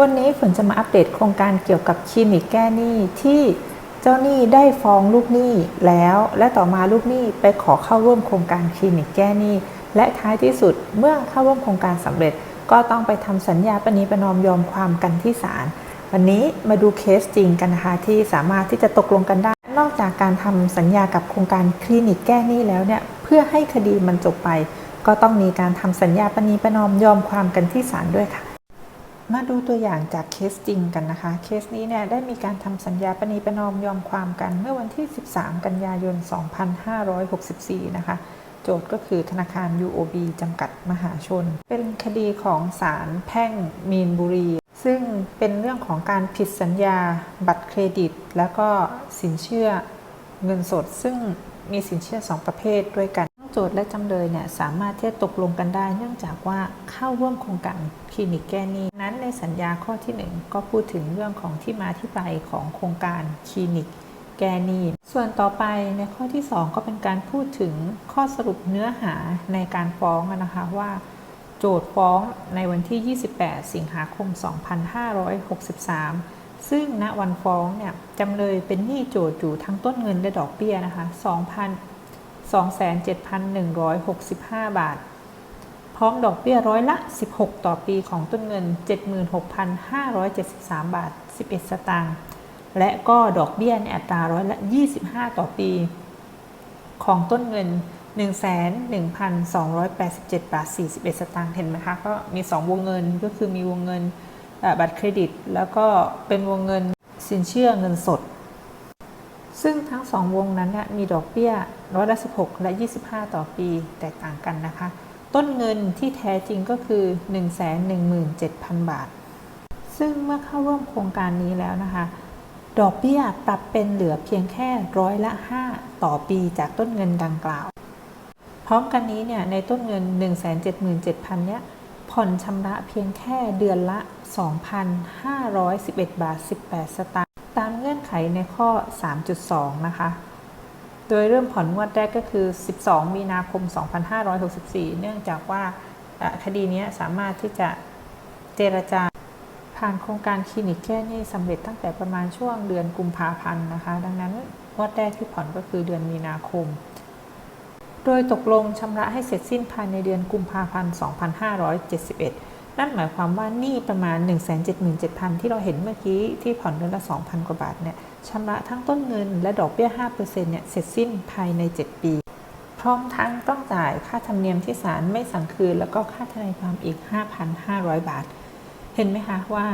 วันนี้ฝนจะมาอัปเดตโครงการเกี่ยวกับคลินิกแก้หนี้ที่เจ้าหนี้ได้ฟ้องลูกหนี้แล้ว และต่อมาลูกหนี้ไปขอเข้าร่วมโครงการคลินิกแก้หนี้ และท้ายที่สุดเมื่อเข้าร่วมโครงการสำเร็จ ก็ต้องไปทำสัญญาปณีประนอมยอมความกันที่ศาลวันนี้มาดูเคสจริงกันนะคะที่สามารถที่จะตกลงกันได้ นอกจากการทำสัญญากับโครงการคลินิกแก้หนี้แล้วเนี่ยเพื่อให้คดีมันจบไป ก็ต้องมีการทำสัญญาปณีประนอมยอมความกันที่ศาลด้วยค่ะ มาดูตัวอย่างจากเคสจริงกันนะคะ เคสนี้เนี่ยได้มีการทำสัญญาปณีประนอมยอมความกันเมื่อวันที่ 13 กันยายน 2564 นะคะ โจทย์ก็คือธนาคาร UOB จำกัดมหาชน เป็นคดีของศาลแพ่งมีนบุรี ซึ่งเป็นเรื่องของการผิดสัญญาบัตรเครดิต แล้วก็สินเชื่อเงินสด ซึ่งมีสินเชื่อ 2 ประเภทด้วยกัน โจทย์และจำเลยเนี่ยสามารถที่จะตกลงกันได้ เนื่องจากว่าเข้าร่วมโครงการคลินิกแก้หนี้นั้นในสัญญาข้อที่ 1 ก็พูดถึงเรื่องของที่มาที่ไปของโครงการคลินิกแก้หนี้ส่วนต่อไปในข้อที่ 2 ก็เป็นการพูดถึงข้อสรุปเนื้อหาในการฟ้องนะคะว่า โจทย์ฟ้องในวันที่ 28 สิงหาคม 2563ซึ่งณวันฟ้องเนี่ยจำเลยเป็นหนี้โจทย์อยู่ทั้งต้นเงินและดอกเบี้ยนะคะ2,000 27,165 บาท พร้อมดอกเบี้ยร้อยละ 16 ต่อปีของต้นเงิน 76,573 บาท 11 สตางค์และก็ดอกเบี้ยในอัตราร้อยละ 25 ต่อปี ของต้นเงิน 11,287 บาท 41 สตางค์เห็นไหมคะ ก็มี 2 วงเงินก็คือมีวงเงินบัตรเครดิต แล้วก็เป็นวงเงินสินเชื่อเงินสด ซึ่งทั้ง 2 วงนั้นมีดอกเบี้ยร้อยละ16 และ 25 ต่อปีแตกต่างกันนะคะ ต้นเงินที่แท้จริงก็คือ 117,000 บาท ซึ่งเมื่อเข้าร่วมโครงการนี้แล้วนะคะ ดอกเบี้ยปรับเป็นเหลือเพียงแค่ร้อยละ 5 ต่อปีจากต้นเงินดังกล่าว พร้อมกันนี้เนี่ยในต้นเงิน 177,000 เนี่ยผ่อนชำระเพียงแค่เดือนละ 2,511 บาท 18 สตางค์ ตามเงื่อนไขในข้อ 3.2 นะคะ โดยเริ่มผ่อนงวดแรกก็คือ 12 มีนาคม 2564 เนื่องจากว่าคดีนี้สามารถที่จะเจรจาผ่านโครงการคลินิกแก้หนี้สำเร็จตั้งแต่ประมาณช่วงเดือนกุมภาพันธ์นะคะ ดังนั้นงวดแรกที่ผ่อนก็คือเดือนมีนาคม โดยตกลงชำระให้เสร็จสิ้นภายในเดือนกุมภาพันธ์ 2571 นั่นหมายความว่านี้ประมาณ 1 7 7 0 0 ที่เราเห็นเมื่อกี้ที่ผ่อนเดือนละ 2,000 กว่าบาทเนี่ยชำระทั้งต้นเงินและดอกเบี้ย 5%เนี่ยเสร็จสิ้นภายใน 7 ปี พร้อมทั้งต้องจ่ายค่าธรรมเนียมที่ศาลไม่สั่งคืน แล้วก็ค่าทนายความอีก 5,500 บาท เห็นไหมคะว่า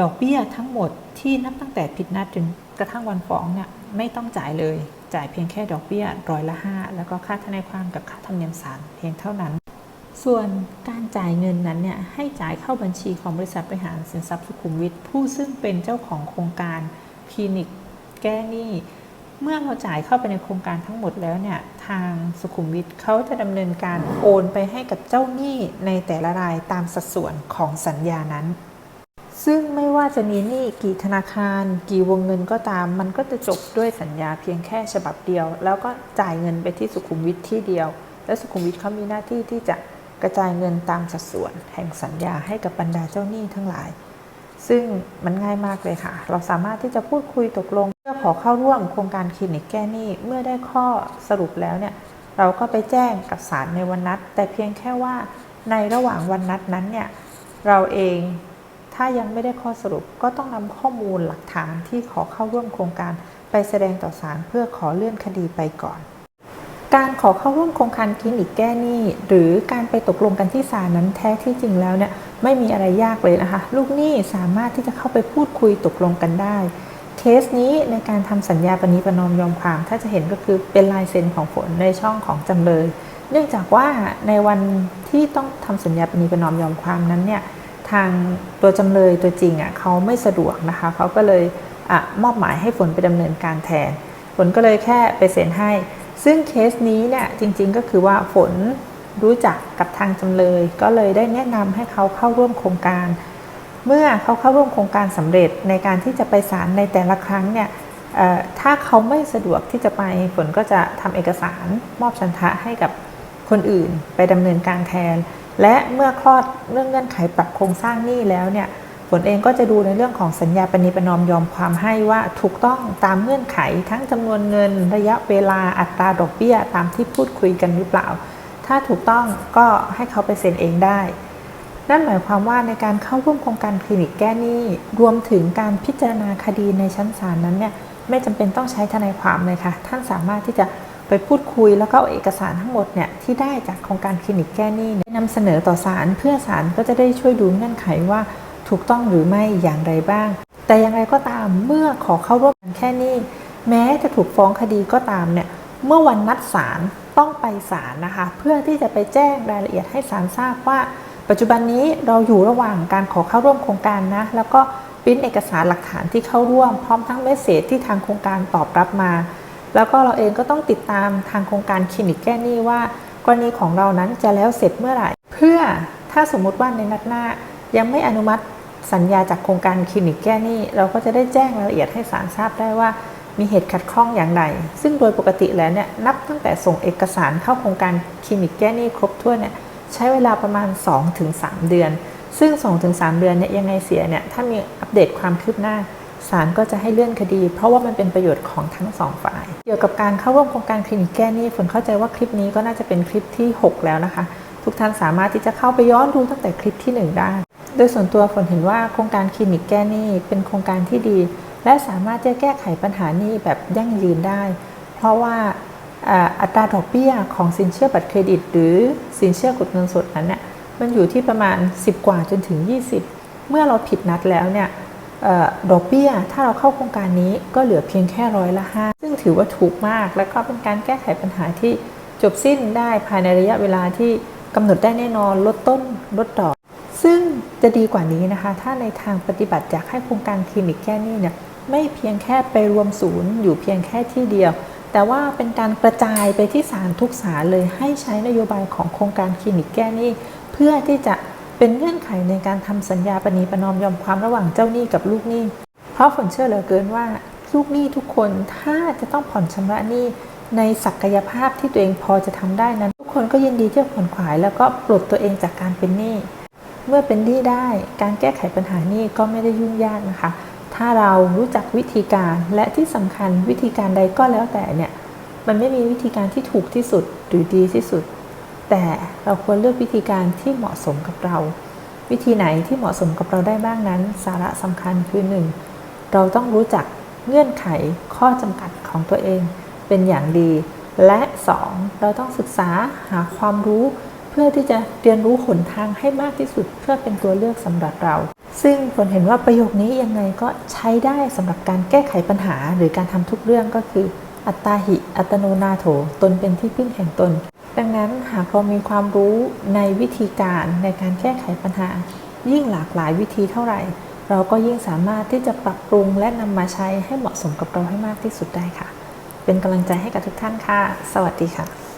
ดอกเบี้ยทั้งหมดที่นับตั้งแต่ผิดนัดจนกระทั่งวันฟ้องเนี่ยไม่ต้องจ่ายเลย จ่ายเพียงแค่ดอกเบี้ยร้อยละ5แล้วก็ค่าทนายความกับค่าธรรมเนียมศาลเพียงเท่านั้น ส่วนการจ่ายเงินนั้นเนี่ยให้จ่ายเข้าบัญชีของบริษัทบริหารสินทรัพย์สุขุมวิทผู้ซึ่งเป็นเจ้าของโครงการคลินิกแก้หนี้เมื่อเราจ่ายเข้าไปในโครงการทั้งหมดแล้วเนี่ยทางสุขุมวิทเขาจะดำเนินการโอนไปให้กับเจ้าหนี้ในแต่ละรายตามสัดส่วนของสัญญานั้น ซึ่งไม่ว่าจะมีหนี้กี่ธนาคาร กี่วงเงินก็ตาม มันก็จะจบด้วยสัญญาเพียงแค่ฉบับเดียว แล้วก็จ่ายเงินไปที่สุขุมวิทที่เดียว และสุขุมวิทเขามีหน้าที่ที่จะ กระจายเงินตามสัดส่วนแห่งสัญญาให้กับบรรดาเจ้าหนี้ทั้งหลาย ซึ่งมันง่ายมากเลยค่ะ เราสามารถที่จะพูดคุยตกลง เพื่อขอเข้าร่วมโครงการคลินิกแก้หนี้เมื่อได้ข้อสรุปแล้วเนี่ยเราก็ไปแจ้งกับศาลในวันนัด แต่เพียงแค่ว่าในระหว่างวันนัดนั้นเนี่ยเราเองถ้ายังไม่ได้ข้อสรุปก็ต้องนำข้อมูลหลักฐานที่ขอเข้าร่วมโครงการไปแสดงต่อศาลเพื่อขอเลื่อนคดีไปก่อน การขอเข้าร่วมโครงการคลินิกแก้หนี้หรือการไปตกลงกันที่ศาลนั้นแท้ที่จริงแล้วเนี่ยไม่มีอะไรยากเลยนะคะ ลูกหนี้สามารถที่จะเข้าไปพูดคุยตกลงกันได้ เคสนี้ในการทำสัญญาปณีประนอมยอมความ ถ้าจะเห็นก็คือเป็นลายเซ็นของฝนในช่องของจำเลย เนื่องจากว่าในวันที่ต้องทำสัญญาปณีประนอมยอมความนั้นเนี่ยทางตัวจำเลยตัวจริงอะเขาไม่สะดวกนะคะเขาก็เลยอมอบหมายให้ฝนไปดำเนินการแทน ฝนก็เลยแค่ไปเซ็นให้ ซึ่งเคสนี้เนี่ยจริงๆก็คือว่าฝนรู้จักกับทางจำเลย ก็เลยได้แนะนำให้เขาเข้าร่วมโครงการ เมื่อเขาเข้าร่วมโครงการสำเร็จในการที่จะไปศาลในแต่ละครั้งเนี่ยถ้าเขาไม่สะดวกที่จะไปฝนก็จะทำเอกสารมอบชันทะให้กับคนอื่น ไปดำเนินการแทน และเมื่อคลอดเรื่องเงื่อนไขปรับโครงสร้างหนี้แล้วเนี่ย ฝนเองก็จะดูในเรื่องของสัญญาปณิประนอมยอมความให้ว่าถูกต้องตามเงื่อนไขทั้งจำนวนเงินระยะเวลาอัตราดอกเบี้ยตามที่พูดคุยกันหรือเปล่า ถ้าถูกต้องก็ให้เขาไปเซ็นเองได้ นั่นหมายความว่าในการเข้าร่วมโครงการคลินิกแก้หนี้รวมถึงการพิจารณาคดีในชั้นศาลนั้นเนี่ยไม่จำเป็นต้องใช้ทนายความเลยค่ะ ท่านสามารถที่จะไปพูดคุยแล้วก็เอาเอกสารทั้งหมดเนี่ยที่ได้จากโครงการคลินิกแก้หนี้นี่ยนำเสนอต่อศาลเพื่อศาลก็จะได้ช่วยดูเงื่อนไขว่า ถูกต้องหรือไม่อย่างไรบ้าง แต่อย่างไรก็ตามเมื่อขอเข้าร่วมกันแค่นี้ แม้จะถูกฟ้องคดีก็ตามเนี่ยเมื่อวันนัดศาลต้องไปศาลนะคะ เพื่อที่จะไปแจ้งรายละเอียดให้ศาลทราบว่า ปัจจุบันนี้เราอยู่ระหว่างการขอเข้าร่วมโครงการนะ แล้วก็ปริ้นเอกสารหลักฐานที่เข้าร่วม พร้อมทั้งเมสเซจที่ทางโครงการตอบรับมา แล้วก็เราเองก็ต้องติดตามทางโครงการคลินิกแก้หนี้ว่า กรณีของเรานั้นจะแล้วเสร็จเมื่อไหร่ เพื่อถ้าสมมุติว่าในนัดหน้ายังไม่อนุมัติ สัญญาจากโครงการคลินิกแก้หนี้เราก็จะได้แจ้งรายละเอียดให้ศาลทราบได้ว่ามีเหตุขัดข้องอย่างไรซึ่งโดยปกติแล้วเนี่ยนับตั้งแต่ส่งเอกสารเข้าโครงการคลินิกแก้หนี้ครบถ้วนเนี่ยใช้เวลาประมาณ 2-3 เดือน ซึ่ง 2-3 เดือนเนี่ยยังไงเสียเนี่ยถ้ามีอัปเดตความคืบหน้าศาลก็จะให้เลื่อนคดี เพราะว่ามันเป็นประโยชน์ของทั้งสองฝ่าย เกี่ยวกับการเข้าร่วมโครงการคลินิกแก้หนี้ฝนเข้าใจว่าคลิปนี้ก็น่าจะเป็นคลิปที่ 6 แล้วนะคะ ทุกท่านสามารถที่จะเข้าไปย้อนดูตั้งแต่คลิปที่ 1 ได้ โดยส่วนตัวฝนเห็นว่าโครงการคลินิกแก้หนี้เป็นโครงการที่ดี และสามารถจะแก้ไขปัญหานี้แบบยั่งยืนได้ เพราะว่าอัตราดอกเบี้ยของสินเชื่อบัตรเครดิต หรือสินเชื่อกดเงินสดนั้นเนี่ยมันอยู่ที่ประมาณ 10 กว่าจนถึง 20 เมื่อเราผิดนัดแล้วเนี่ยอดอกเบี้ยถ้าเราเข้าโครงการนี้ก็เหลือเพียงแค่ร้อยละห้าซึ่งถือว่าถูกมาก และก็เป็นการแก้ไขปัญหาที่จบสิ้นได้ภายในระยะเวลาที่กำหนดได้แน่นอนลดต้นลดดอก ซึ่งจะดีกว่านี้นะคะ ถ้าในทางปฏิบัติอยากให้โครงการคลินิกแก้หนี้เนี่ยไม่เพียงแค่ไปรวมศูนย์อยู่เพียงแค่ที่เดียว แต่ว่าเป็นการกระจายไปที่ศาลทุกศาลเลยให้ใช้นโยบายของโครงการคลินิกแก้หนี้ เพื่อที่จะเป็นเงื่อนไขในการทำสัญญาปณีประนอมยอมความระหว่างเจ้าหนี้กับลูกหนี้ เพราะฝนเชื่อเหลือเกินว่าลูกหนี้ทุกคนถ้าจะต้องผ่อนชำระหนี้ในศักยภาพที่ตัวเองพอจะทำได้นั้น ทุกคนก็ยินดีที่จะผ่อนขวายแล้วก็ปลดตัวเองจากการเป็นหนี้ เมื่อเป็นหนี้ได้การแก้ไขปัญหานี้ก็ไม่ได้ยุ่งยากนะคะ ถ้าเรารู้จักวิธีการและที่สำคัญวิธีการใดก็แล้วแต่เนี่ยมันไม่มีวิธีการที่ถูกที่สุดหรือดีที่สุด แต่เราควรเลือกวิธีการที่เหมาะสมกับเรา วิธีไหนที่เหมาะสมกับเราได้บ้างนั้น สาระสำคัญคือหนึ่งเราต้องรู้จักเงื่อนไขข้อจำกัดของตัวเองเป็นอย่างดี และ 2. เราต้องศึกษาหาความรู้ เพื่อที่จะเรียนรู้หนทางให้มากที่สุด เพื่อเป็นตัวเลือกสำหรับเรา ซึ่งผลเห็นว่าประโยคนี้ยังไงก็ใช้ได้สำหรับการแก้ไขปัญหา หรือการทำทุกเรื่องก็คือ อัตตาหิ อัตโนนาโถ ตนเป็นที่พึ่งแห่งตน ดังนั้นหากเรามีความรู้ในวิธีการในการแก้ไขปัญหา ยิ่งหลากหลายวิธีเท่าไหร่ เราก็ยิ่งสามารถที่จะปรับปรุงและนำมาใช้ให้เหมาะสมกับเราให้มากที่สุดได้ค่ะ เป็นกำลังใจให้กับทุกท่านค่ะ สวัสดีค่ะ